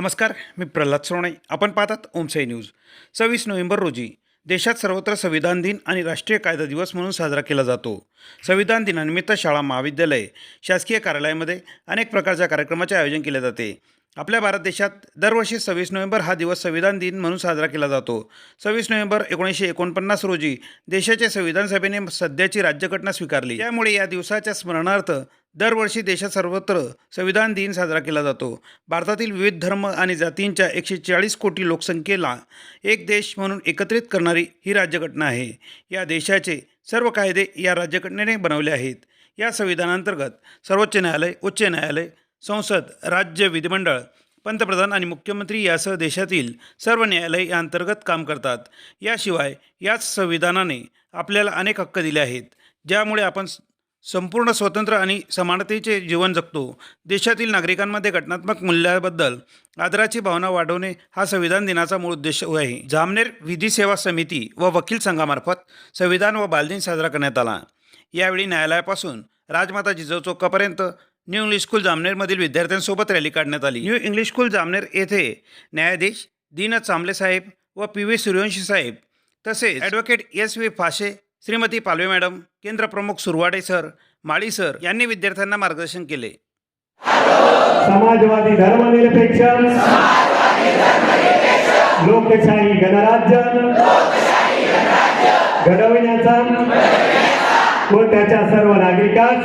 नमस्कार मी प्रल्हाद सोणे आपण पाहतात ओमसाई न्यूज. सव्वीस नोव्हेंबर रोजी देशात सर्वत्र संविधान दिन आणि राष्ट्रीय कायदा दिवस म्हणून साजरा केला जातो. संविधान दिनानिमित्त शाळा महाविद्यालय शासकीय कार्यालयामध्ये अनेक प्रकारच्या कार्यक्रमाचे आयोजन केले जाते. आपल्या भारत देशात दरवर्षी सव्वीस नोव्हेंबर हा दिवस संविधान दिन म्हणून साजरा केला जातो. सव्वीस नोव्हेंबर एकोणीसशे एकोणपन्नास रोजी देशाच्या संविधान सभेने सध्याची राज्यघटना स्वीकारली. त्यामुळे या दिवसाच्या स्मरणार्थ दरवर्षी देशात सर्वत्र संविधान दिन साजरा केला जातो. भारतातील विविध धर्म आणि जातींच्या एकशे चाळीस कोटी लोकसंख्येला एक देश म्हणून एकत्रित करणारी ही राज्यघटना आहे. या देशाचे सर्व कायदे या राज्यघटनेने बनवले आहेत. या संविधानांतर्गत सर्वोच्च न्यायालय उच्च न्यायालय संसद राज्य विधिमंडळ पंतप्रधान आणि मुख्यमंत्री यासह देशातील सर्व न्यायालय या अंतर्गत काम करतात. याशिवाय याच संविधानाने आपल्याला अनेक हक्क दिले आहेत ज्यामुळे आपण संपूर्ण स्वतंत्र आणि समानतेचे जीवन जगतो. देशातील नागरिकांमध्ये घटनात्मक मूल्याबद्दल आदराची भावना वाढवणे हा संविधान दिनाचा मूळ उद्देश आहे. जामनेर विधी सेवा समिती व वकील संघामार्फत संविधान व बालदिन साजरा करण्यात आला. यावेळी न्यायालयापासून राजमाता जिजाऊ चौकापर्यंत न्यू इंग्लिश स्कूल जामनेरमधील विद्यार्थ्यांसोबत रॅली काढण्यात आली. न्यू इंग्लिश स्कूल जामनेर येथे न्यायाधीश दीन चांबले साहेब व पी व्ही सूर्यवंशी साहेब तसेच advocate S V Phashe Shrimati Palve madam केंद्र प्रमुख सुरवाडे सर माळी सर यांनी विद्यार्थ्यांना मार्गदर्शन केले. समाजवादी धर्मनिरपेक्ष लोकशाही गणराज्य घडविण्याचा व त्याच्या सर्व नागरिकांस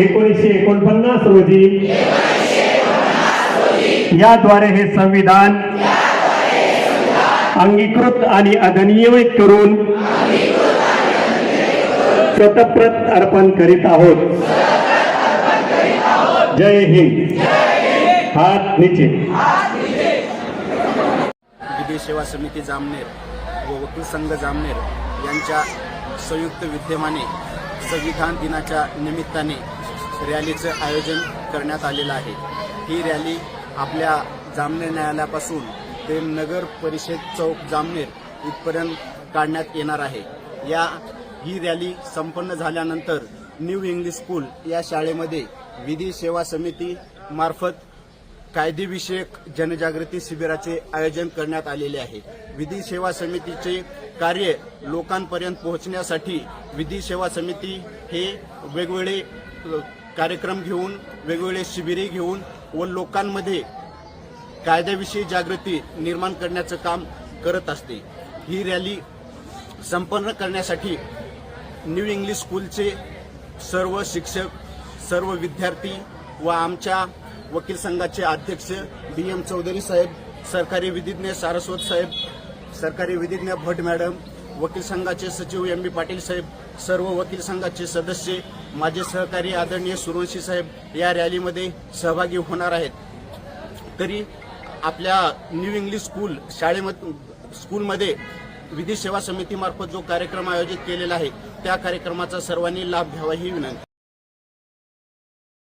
एकोणीसशे एकोणपन्नास रोजी याद्वारे हे संविधान अंगीकृत आणि अधिनियमित करून स्वतःप्रत अर्पण करीत आहोत. जय हिंद. हात निचे. विधी सेवा समिती जामनेर व वकील संघ जामनेर यांच्या संयुक्त विद्यमाने संविधान दिनाच्या निमित्ताने रॅलीचं आयोजन करण्यात आलेलं आहे. ही रॅली आपल्या जामनेर न्यायालयापासून ते नगर परिषद चौक जामनेर इथपर्यंत काढण्यात येणार आहे. या ही रॅली संपन्न झाल्यानंतर न्यू इंग्लिश स्कूल या शाळेमध्ये विधी सेवा समिती मार्फत कायदेविषयक जनजागृती शिबिराचे आयोजन करण्यात आलेले आहे. विधी सेवा समितीचे कार्य लोकांपर्यंत पोहोचण्यासाठी विधी सेवा समिती हे वेगवेगळे कार्यक्रम घेऊन वेगवेगळे शिबिरे घेऊन व लोकांमध्ये कायद्याविषयी जागृती निर्माण करण्याचं काम करत असते. ही रॅली संपन्न करण्यासाठी न्यू इंग्लिश स्कूलचे सर्व शिक्षक सर्व विद्यार्थी व आमच्या वकील संघाचे अध्यक्ष डी एम चौधरी साहेब सरकारी विधिज्ञ सारस्वत साहेब सरकारी विधिज्ञ भट मॅडम वकील संघाचे सचिव एम बी पाटील साहेब सर्व वकील संघाचे सदस्य माझे सहकारी आदरणीय सुरवंशी साहेब या रॅलीमध्ये सहभागी होणार आहेत. तरी आपल्या न्यू इंग्लिश स्कूल शाळेमध्ये स्कूलमध्ये विधी सेवा समितीमार्फत जो कार्यक्रम आयोजित केलेला आहे त्या कार्यक्रमाचा सर्वांनी लाभ घ्यावा ही विनंती.